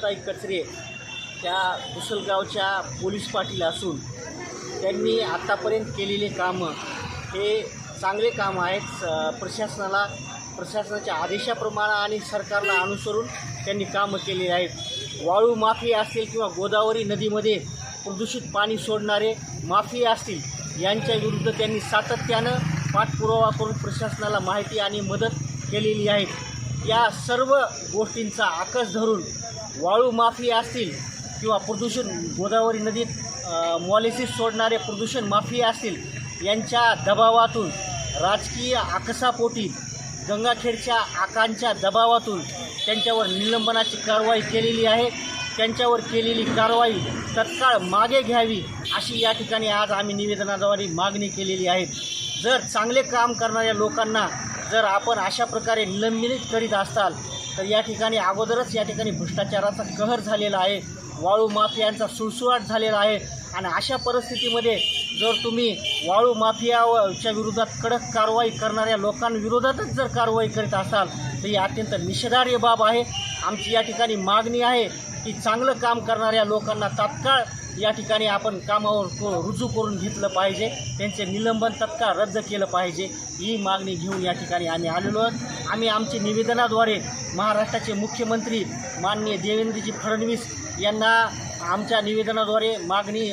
साप्ताहिक कचरे त्या दुसलगावच्या पोलीस पाटील असून त्यांनी आत्तापर्यंत केलेले कामं हे चांगले काम आहेत. स- प्रशासनाला प्रशासनाच्या आदेशाप्रमाणे आणि सरकारला अनुसरून त्यांनी कामं केलेली आहेत. वाळू माफी असतील किंवा गोदावरी नदीमध्ये प्रदूषित पाणी सोडणारे माफी असतील यांच्या विरुद्ध त्यांनी सातत्यानं पाठपुरावा करून प्रशासनाला माहिती आणि मदत केलेली आहे. या सर्व गोष्टींचा आकस धरून वाळू माफिया असतील किंवा प्रदूषण गोदावरी नदीत मॉलिसिस सोडणारे प्रदूषण माफिया असतील यांच्या दबावातून राजकीय आकसापोटी गंगाखेडच्या आकांच्या दबावातून त्यांच्यावर निलंबनाची कारवाई केलेली आहे. त्यांच्यावर केलेली कारवाई तत्काळ मागे घ्यावी अशी या ठिकाणी आज आम्ही निवेदनाद्वारे मागणी केलेली आहे. जर चांगले काम करणाऱ्या लोकांना जर आपण अशा प्रकारे निलंबित करीत असाल तर या ठिकाणी अगोदरच या ठिकाणी भ्रष्टाचाराचा कहर झालेला आहे वाळू माफियांचा सुळसुळाट झालेला आहे आणि अशा परिस्थितीमध्ये जर तुम्ही वाळू माफियाच्या विरोधात कडक कारवाई करणाऱ्या लोकांविरोधातच जर कारवाई करीत असाल तर ही अत्यंत निषेधार्य बाब आहे. आमची या ठिकाणी मागणी आहे की चांगलं काम करणाऱ्या लोकांना तात्काळ या ठिकाणी आपण कामावर को- रुजू करून घेतलं पाहिजे. त्यांचे निलंबन तत्काळ रद्द केलं पाहिजे. ही मागणी घेऊन या ठिकाणी आम्ही आलेलो आहोत. आम्ही आमची निवेदनाद्वारे महाराष्ट्राचे मुख्यमंत्री माननीय देवेंद्रजी फडणवीस यांना आमच्या निवेदनाद्वारे मागणी